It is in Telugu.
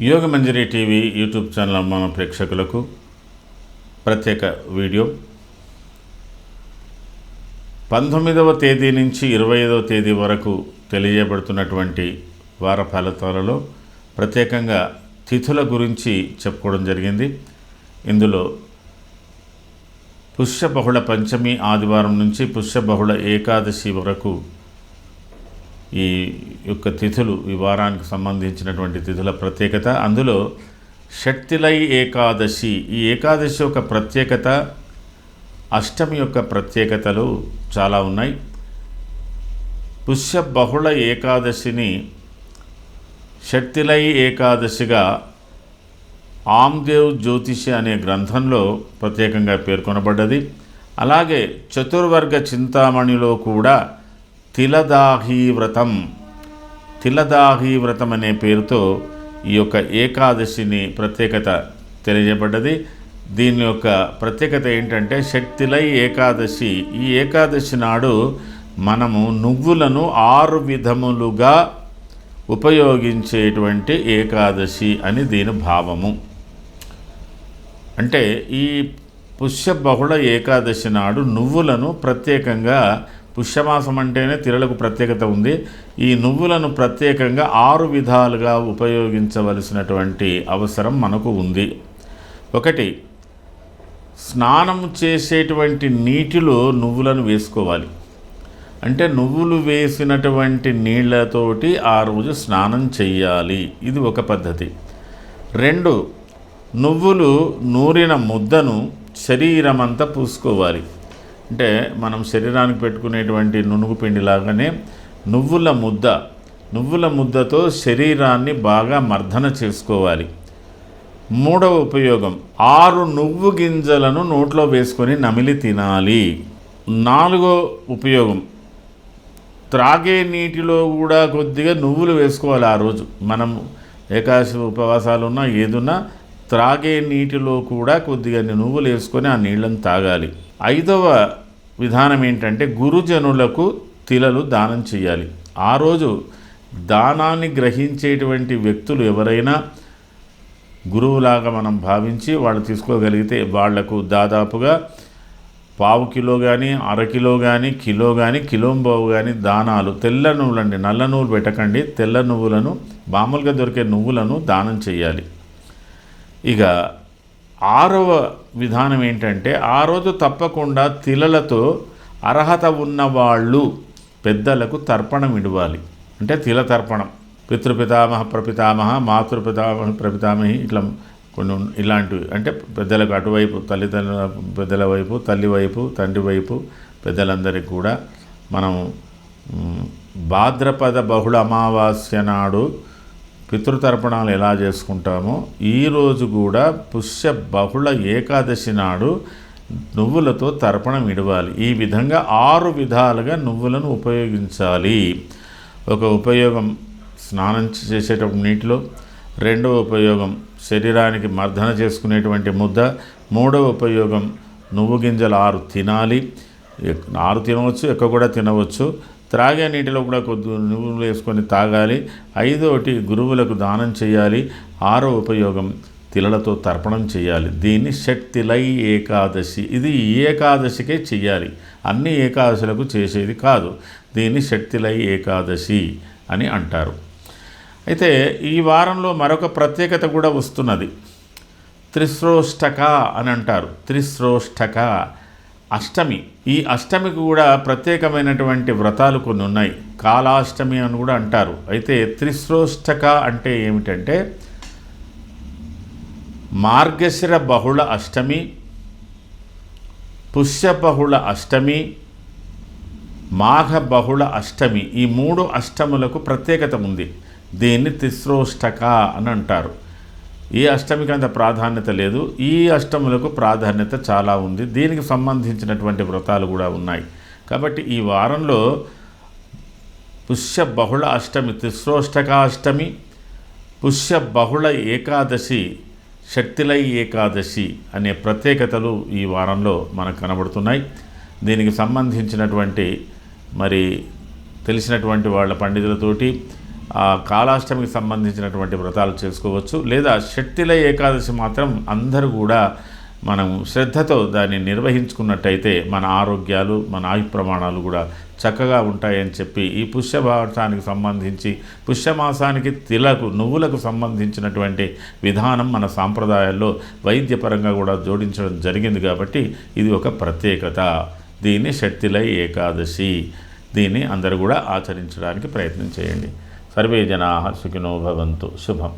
యోగమంజరి టీవీ యూట్యూబ్ ఛానల్ మన ప్రేక్షకులకు ప్రత్యేక వీడియో. పంతొమ్మిదవ తేదీ నుంచి ఇరవై ఐదవ తేదీ వరకు తెలియబడుతున్నటువంటి వార ఫలితాలలో ప్రత్యేకంగా తిథుల గురించి చెప్పుకోవడం జరిగింది. ఇందులో పుష్యబహుళ పంచమి ఆదివారం నుంచి పుష్యబహుళ ఏకాదశి వరకు ఈ యొక్క తిథులు ఈ వారానికి సంబంధించినటువంటి తిథుల ప్రత్యేకత. అందులో షట్తిలై ఏకాదశి. ఈ ఏకాదశి యొక్క ప్రత్యేకత అష్టమి యొక్క ప్రత్యేకతలు చాలా ఉన్నాయి. పుష్య బహుళ ఏకాదశిని షట్తిలై ఏకాదశిగా ఆమ్దేవ్ జ్యోతిషి అనే గ్రంథంలో ప్రత్యేకంగా పేర్కొనబడ్డది. అలాగే చతుర్వర్గ చింతామణిలో కూడా తిలదాహీ వ్రతం. తిలదాహీ వ్రతం అనే పేరుతో ఈ యొక్క ఏకాదశిని ప్రత్యేకత తెలియజేయబడ్డది. దీని యొక్క ప్రత్యేకత ఏంటంటే శక్తిలై ఏకాదశి. ఈ ఏకాదశి నాడు మనము నువ్వులను ఆరు విధములుగా ఉపయోగించేటువంటి ఏకాదశి అని దీని భావము. అంటే ఈ పుష్య బహుళ ఏకాదశి నాడు నువ్వులను ప్రత్యేకంగా పుష్యమాసం అంటేనే తిరలకు ప్రత్యేకత ఉంది. ఈ నువ్వులను ప్రత్యేకంగా ఆరు విధాలుగా ఉపయోగించవలసినటువంటి అవసరం మనకు ఉంది. ఒకటి స్నానం చేసేటువంటి నీటిలో నువ్వులను వేసుకోవాలి. అంటే నువ్వులు వేసినటువంటి నీళ్ళతోటి ఆ రోజు స్నానం చెయ్యాలి. ఇది ఒక పద్ధతి. రెండు నువ్వులు నూరిన ముద్దను శరీరమంతా పూసుకోవాలి. అంటే మనం శరీరానికి పెట్టుకునేటువంటి నునుగు పిండిలాగానే నువ్వుల ముద్ద నువ్వుల ముద్దతో శరీరాన్ని బాగా మర్దన చేసుకోవాలి. మూడవ ఉపయోగం ఆరు నువ్వు గింజలను నోట్లో వేసుకొని నమిలి తినాలి. నాలుగో ఉపయోగం త్రాగే నీటిలో కూడా కొద్దిగా నువ్వులు వేసుకోవాలి ఆ రోజు. మనం ఏకాశ ఉపవాసాలు ఉన్నా ఏదున్నా త్రాగే నీటిలో కూడా కొద్దిగా నువ్వులు వేసుకొని ఆ నీళ్ళని తాగాలి. ఐదవ విధానం ఏంటంటే గురుజనులకు తిలలు దానం చేయాలి. ఆ రోజు దానాన్ని గ్రహించేటువంటి వ్యక్తులు ఎవరైనా గురువులాగా మనం భావించి వాళ్ళు తీసుకోగలిగితే వాళ్ళకు దాదాపుగా పావు కిలో కానీ అరకిలో కానీ కిలో కానీ కిలోంబావు కానీ దానాలు తెల్ల నువ్వులండి నల్ల నువ్వులు పెట్టకండి. తెల్ల నువ్వులను మామూలుగా దొరికే నువ్వులను దానం చేయాలి. ఇక ఆరవ విధానం ఏంటంటే ఆ రోజు తప్పకుండా తిలలతో అర్హత ఉన్నవాళ్ళు పెద్దలకు తర్పణం ఇవ్వాలి. అంటే తిల తర్పణం. పితృపితామహ ప్రపితామహ మాతృపితామహ ప్రపితామహి ఇట్లా కొన్ని ఇలాంటివి. అంటే పెద్దలకు అటువైపు తల్లిదండ్రుల పెద్దల వైపు తల్లి వైపు తండ్రి వైపు పెద్దలందరికీ కూడా మనం భాద్రపద బహుళ అమావాస్య నాడు పితృతర్పణాలు ఎలా చేసుకుంటామో ఈరోజు కూడా పుష్య బహుళ ఏకాదశి నాడు నువ్వులతో తర్పణం ఇడవాలి. ఈ విధంగా ఆరు విధాలుగా నువ్వులను ఉపయోగించాలి. ఒక ఉపయోగం స్నానం చేసేటప్పుడు నీటిలో రెండవ ఉపయోగం శరీరానికి మర్దన చేసుకునేటువంటి ముద్ద మూడవ ఉపయోగం నువ్వు గింజలు ఆరు తినాలి. ఎక్- ఆరు తినవచ్చు ఎక్కువ కూడా తినవచ్చు. త్రాగే నీటిలో కూడా కొద్ది నువ్వులు వేసుకొని తాగాలి. ఐదోటి గురువులకు దానం చేయాలి. ఆరో ఉపయోగం తిలలతో తర్పణం చేయాలి. దీన్ని షట్తిలై ఏకాదశి. ఇది ఈ ఏకాదశికే చెయ్యాలి. అన్ని ఏకాదశులకు చేసేది కాదు. దీన్ని షట్తిలై ఏకాదశి అని అంటారు. అయితే ఈ వారంలో మరొక ప్రత్యేకత కూడా వస్తున్నది. త్రిశ్రోష్టక అని అంటారు. త్రిశ్రోష్టక. అష్టమి. ఈ అష్టమికి కూడా ప్రత్యేకమైనటువంటి వ్రతాలు కొన్ని ఉన్నాయి. కాలాష్టమి అని కూడా అంటారు. అయితే త్రిశ్రోష్టక అంటే ఏమిటంటే మార్గశిర బహుళ అష్టమి పుష్య బహుళ అష్టమి మాఘ బహుళ అష్టమి. ఈ మూడు అష్టములకు ప్రత్యేకత ఉంది. దీన్ని త్రిశ్రోష్టక అని అంటారు. ఈ అష్టమికి అంత ప్రాధాన్యత లేదు. ఈ అష్టములకు ప్రాధాన్యత చాలా ఉంది. దీనికి సంబంధించినటువంటి వ్రతాలు కూడా ఉన్నాయి. కాబట్టి ఈ వారంలో పుష్య బహుళ అష్టమి తిస్రోష్టకాష్టమి పుష్య బహుళ ఏకాదశి శక్తిలై ఏకాదశి అనే ప్రత్యేకతలు ఈ వారంలో మనకు కనబడుతున్నాయి. దీనికి సంబంధించినటువంటి మరి తెలిసినటువంటి వాళ్ళ పండితులతోటి కాలాష్టమికి సంబంధించినటువంటి వ్రతాలు చేసుకోవచ్చు. లేదా షట్టిల ఏకాదశి మాత్రం అందరూ కూడా మనం శ్రద్ధతో దాన్ని నిర్వహించుకున్నట్టయితే మన ఆరోగ్యాలు మన ఆయు ప్రమాణాలు కూడా చక్కగా ఉంటాయని చెప్పి ఈ పుష్యమాసానికి సంబంధించి పుష్యమాసానికి తిలకు నువ్వులకు సంబంధించినటువంటి విధానం మన సాంప్రదాయాల్లో వైద్యపరంగా కూడా జోడించడం జరిగింది కాబట్టి ఇది ఒక ప్రత్యేకత. దీన్ని షట్తిలై ఏకాదశి. దీన్ని అందరూ కూడా ఆచరించడానికి ప్రయత్నం చేయండి. सर्वे जना सुखिनो शुभम।